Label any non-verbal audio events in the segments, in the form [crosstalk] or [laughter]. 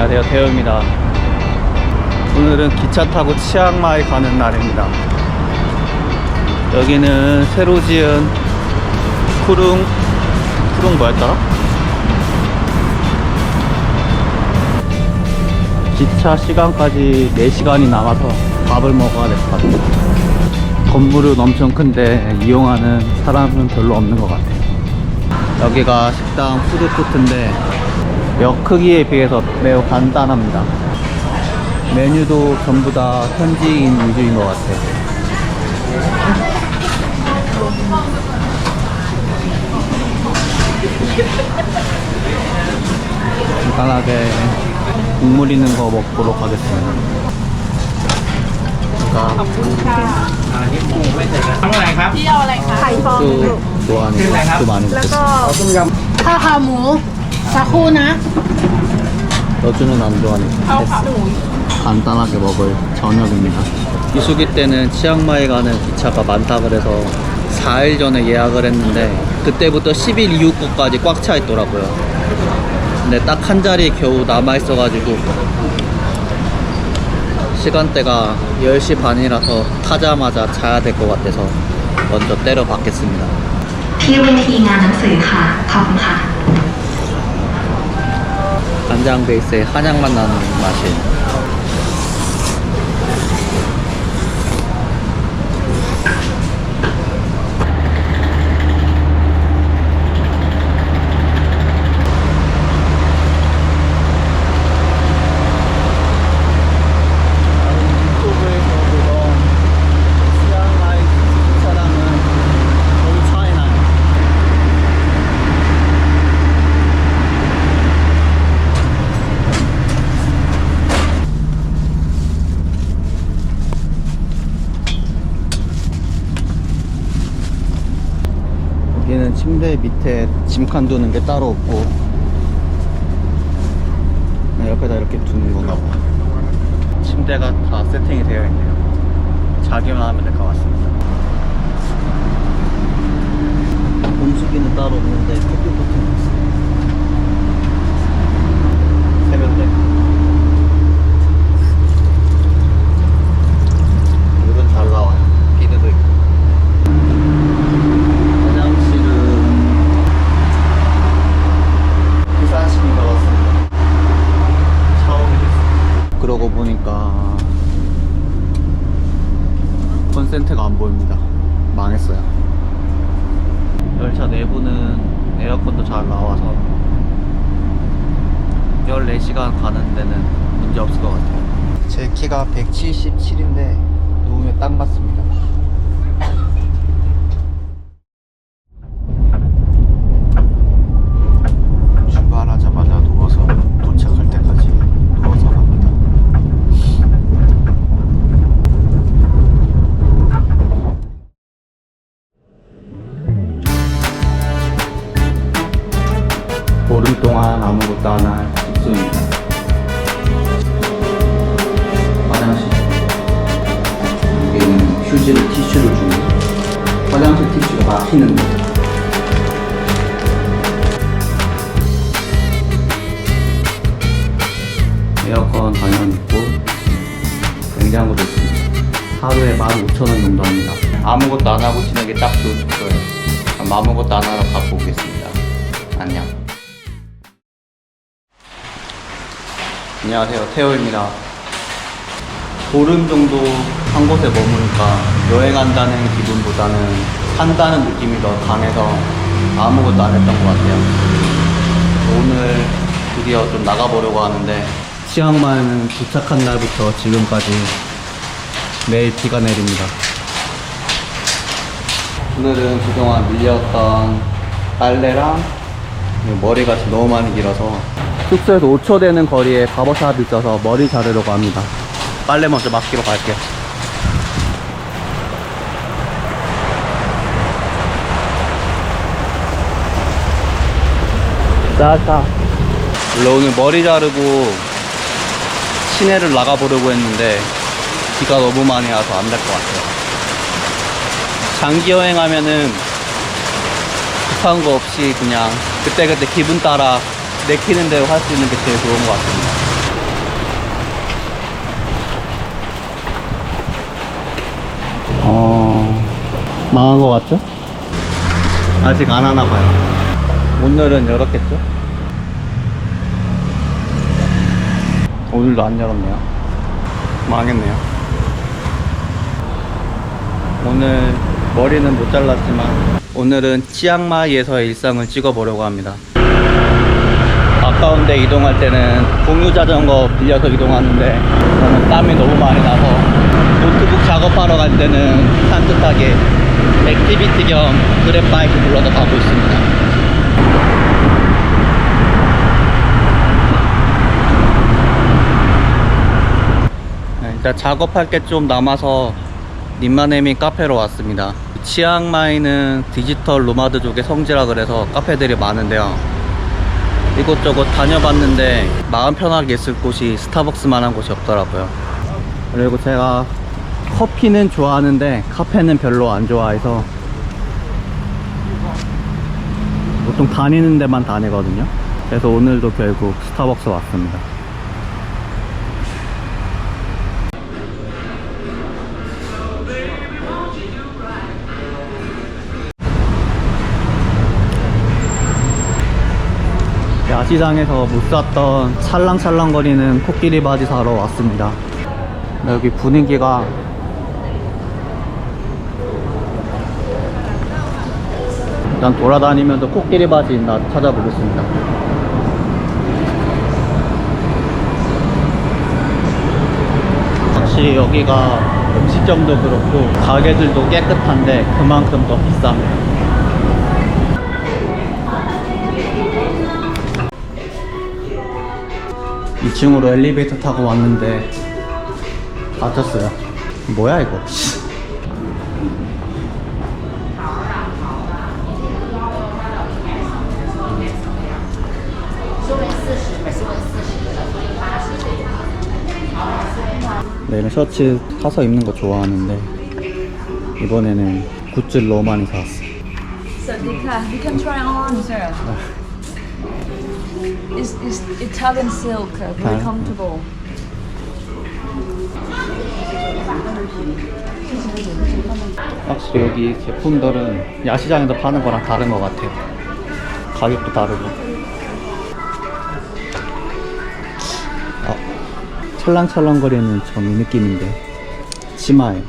안녕하세요. 태호입니다. 오늘은 기차 타고 치앙마이 가는 날입니다. 여기는 새로 지은 쿠룽 쿠룽 뭐였더라? 기차 시간까지 4시간이 남아서 밥을 먹어야 될 것 같아요. 건물은 엄청 큰데 이용하는 사람은 별로 없는 것 같아요. 여기가 식당 푸드코트인데 역 크기에 비해서 매우 간단합니다. 메뉴도 전부 다 현지인 위주인 것 같아요. 간단하게 국물 있는 거 먹도록 하겠습니다. 그러니까 พี่เอาอะไรคะไข่ฟอง 수 좋아하는 수 많이 แล้วก็ 먹겠습니다. ข้าวขาหมู สักครู่นะ 여주는 안 좋아하니까 ข้าวขาหมู 간단하게 먹을 저녁입니다. 이수기 때는 치앙마이 가는 기차가 많다 그래서 4일 전에 예약을 했는데 그때부터 10일 이후 거까지 꽉 차 있더라고요. 근데 딱 한 자리 겨우 남아 있어가지고 시간대가 10시 반이라서 타자마자 자야 될 것 같아서 먼저 때려 받겠습니다. ที่เวทีงานหนังสือค่ะ ขอบคุณค่ะ 간장 베이스에 한약만 나는 맛이 유튜브에서 보던 치앙마이 기차랑은 거의 차이 나요. 여기는 침대 밑에 짐칸 두는 게 따로 없고 그냥 옆에다 이렇게 두는 건가 봐. 침대가 다 세팅이 되어 있네요. 자기만 하면 될 것 같습니다. 온수기는 따로 없는데 커피 버튼이 있어요 세면대 물은 잘 나와요 비누도 있고 화장실은 부산시민 가봤습니다. 샤워기 됐어요. 그러고 보니까 컨센트가 안 보입니다. 망했어요. 열차 내부는 에어컨도 잘 나와서 14시간 가는 데는 문제 없을 것 같아요. 제 키가 177인데 누우면 딱 맞습니다. 동안 아무것도 안 할 숙소입니다. 화장실. 여기는 휴지를 티슈를 주고 화장실 티슈가 막히는데 에어컨 당연히 있고 냉장고도 있습니다. 하루에 15,000원 정도 합니다. 아무것도 안 하고 지내기 딱 숙소예요. 그럼 아무것도 안 하러 가고 오겠습니다. 안녕. 안녕하세요. 태호입니다. 보름 정도 한 곳에 머무니까 여행한다는 기분보다는 산다는 느낌이 더 강해서 아무것도 안 했던 것 같아요. 오늘 드디어 좀 나가보려고 하는데 치앙마이는 도착한 날부터 지금까지 매일 비가 내립니다. 오늘은 그동안 밀렸던 빨래랑 머리가 너무 많이 길어서 숙소에서 5초 되는 거리에 바버샵이 있어서 머리 자르려고 합니다. 빨래 먼저 맡기러 갈게요. 짜자. 원래 오늘 머리 자르고 시내를 나가보려고 했는데 비가 너무 많이 와서 안 될 것 같아요. 장기 여행하면은 급한 거 없이 그냥 그때그때 기분 따라 내키는 대로 할 수 있는 게 제일 좋은 것 같습니다. 어... 망한 것 같죠? 아직 안 하나 봐요. 오늘은 열었겠죠? 오늘도 안 열었네요. 망했네요. 오늘 머리는 못 잘랐지만 오늘은 치앙마이에서의 일상을 찍어보려고 합니다. 가까운데 이동할 때는 공유 자전거 빌려서 이동하는데 저는 땀이 너무 많이 나서 노트북 작업하러 갈 때는 산뜻하게 액티비티 겸 그랩바이크 불러서 가고 있습니다. 네, 일단 작업할 게 좀 남아서 님마네미 카페로 왔습니다. 치앙마이는 디지털 노마드 쪽의 성지라 그래서 카페들이 많은데요. 이곳저곳 다녀봤는데 마음 편하게 있을 곳이 스타벅스만한 곳이 없더라고요. 그리고 제가 커피는 좋아하는데 카페는 별로 안 좋아해서 보통 다니는 데만 다니거든요. 그래서 오늘도 결국 스타벅스 왔습니다. 야시장에서 못 샀던 찰랑찰랑거리는 코끼리 바지 사러 왔습니다. 근데 여기 분위기가 일단 돌아다니면서 코끼리 바지 있나 찾아보겠습니다. 확실히 여기가 음식점도 그렇고 가게들도 깨끗한데 그만큼 더 비쌉니다. 2층으로 엘리베이터 타고 왔는데 다쳤어요 뭐야 이거 내 이런 셔츠 사서 입는 거 좋아하는데 이번에는 굿즈 너무 많이 사왔어. So, you can, you can try on, sir. It's, it's Italian silk uh, very comfortable 확실히 여기 제품들은 야시장에서 파는 거랑 다른 것 같아요. 가격도 다르고. 아, 찰랑찰랑거리는 좀 이 느낌인데. 치마에.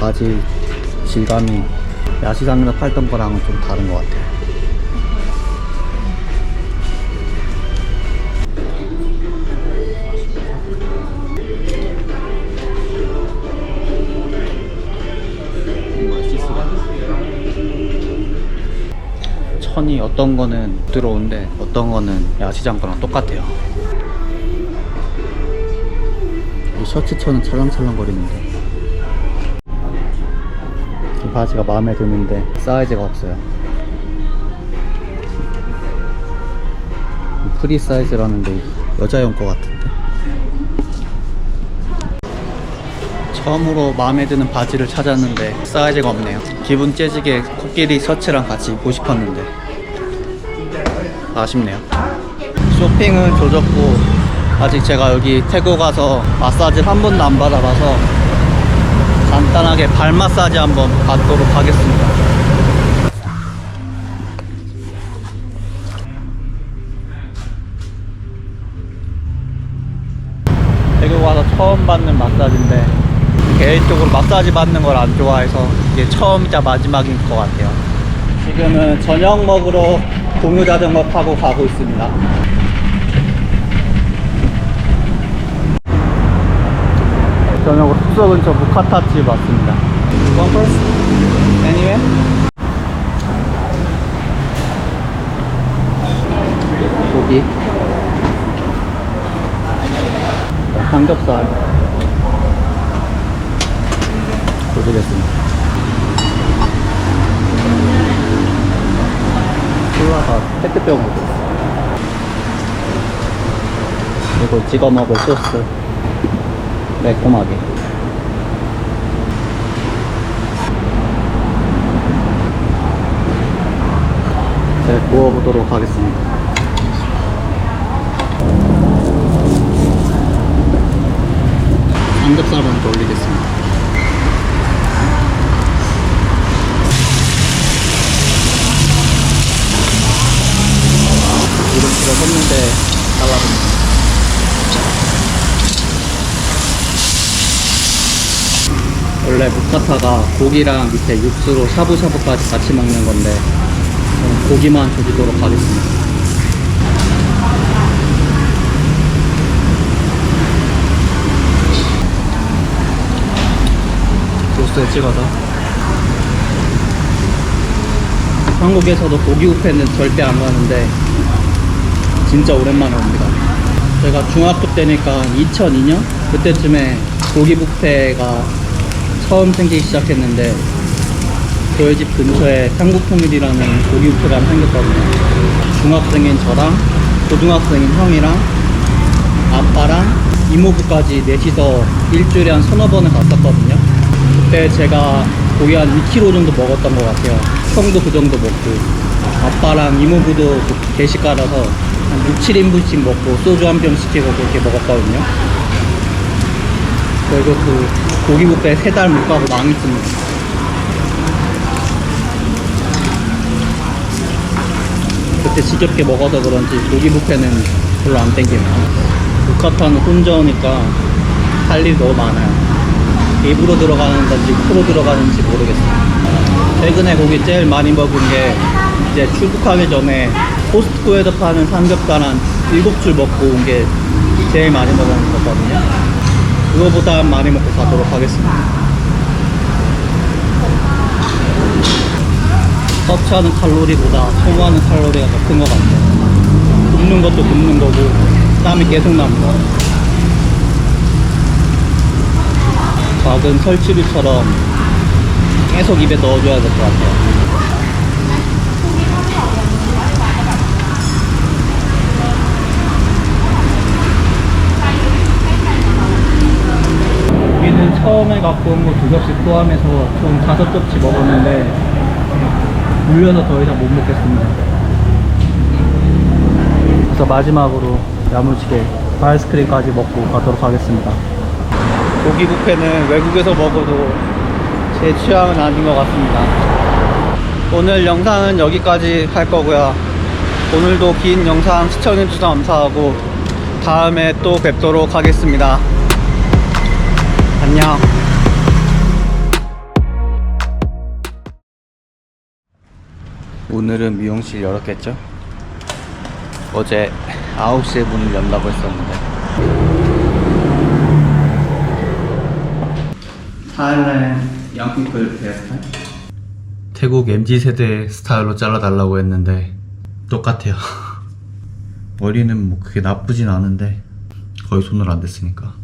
바지 질감이 야시장에서 팔던 거랑은 좀 다른 것 같아요. 천이 어떤 거는 들어온데 어떤 거는 야시장 거랑 똑같아요. 이 셔츠 천은 찰랑찰랑 거리는데 이 바지가 마음에 드는데 사이즈가 없어요. 프리 사이즈라는데 여자용 거 같은데. 처음으로 마음에 드는 바지를 찾았는데 사이즈가 없네요. 기분 째지게 코끼리 셔츠랑 같이 입고 싶었는데 아쉽네요. 쇼핑은 조졌고 아직 제가 여기 태국 가서 마사지를 한 번도 안 받아봐서 간단하게 발 마사지 한번 받도록 하겠습니다. 태국 와서 처음 받는 마사지인데 개인적으로 마사지 받는 걸 안 좋아해서 이게 처음이자 마지막인 것 같아요. 지금은 저녁 먹으러 공유 자전거 타고 가고 있습니다. 저녁으로 숙소 근처 무카타집 왔습니다. One first? Anywhere? 고기. 삼겹살. 보시겠습니다. 콜라가 페트병으로. 그리고 찍어 먹을 소스. 매콤하게. 네, 구워보도록 하겠습니다. 삼겹살 먼저 올리겠습니다. 기름기가 섰는데 잘라줍니다. 무카타가 고기랑 밑에 육수로 샤브샤브까지 같이 먹는 건데 고기만 조지도록 하겠습니다. 소스에 찍어서 한국에서도 고기 뷔페는 절대 안 가는데 진짜 오랜만에 옵니다. 제가 중학교 때니까 2002년 그때쯤에 고기 뷔페가 처음 생기기 시작했는데 저희 집 근처에 한국통일이라는 고기 뷔페가 하나 생겼거든요. 중학생인 저랑 고등학생인 형이랑 아빠랑 이모부까지 넷이서 일주일에 한 서너 번을 갔었거든요. 그때 제가 거의 한 2kg 정도 먹었던 것 같아요. 형도 그 정도 먹고 아빠랑 이모부도 그 게시가라서 한 6, 7인분씩 먹고 소주 한 병 시키고 그렇게 먹었거든요. 그리고 그 고기 뷔페 세달 못 가고 망했습니다. 그때 지겹게 먹어서 그런지 고기 뷔페는 별로 안 땡기네요. 루카타는 혼자 오니까 할 일이 너무 많아요. 입으로 들어가는 건지 코로 들어가는지 모르겠어요. 최근에 고기 제일 많이 먹은 게 이제 출국하기 전에 코스트코에서 파는 삼겹살 한 7줄 먹고 온 게 제일 많이 먹은 거거든요. 그거보다 많이 먹고 가도록 하겠습니다. 섭취하는 칼로리보다 소모하는 칼로리가 더 큰 것 같아요. 굽는 것도 굽는 거고 땀이 계속 납니다. 작은 설치류처럼 계속 입에 넣어줘야 될 것 같아요. 여기는 처음에 갖고 온 거 두 접시 포함해서 총 다섯 접시 먹었는데 물려서 더 이상 못 먹겠습니다. 그래서 마지막으로 야무지게 아이스크림까지 먹고 가도록 하겠습니다. 고기 뷔페는 외국에서 먹어도 제 취향은 아닌 것 같습니다. 오늘 영상은 여기까지 할 거고요. 오늘도 긴 영상 시청해주셔서 감사하고 다음에 또 뵙도록 하겠습니다. 안녕. 오늘은 미용실 열었겠죠? 어제 9시에 문을 연다고 했었는데 타일랜드 양피플 헤어스타일? 태국 MZ세대 스타일로 잘라달라고 했는데 똑같아요 [laughs] 머리는 뭐 그게 나쁘진 않은데 거의 손을 안 댔으니까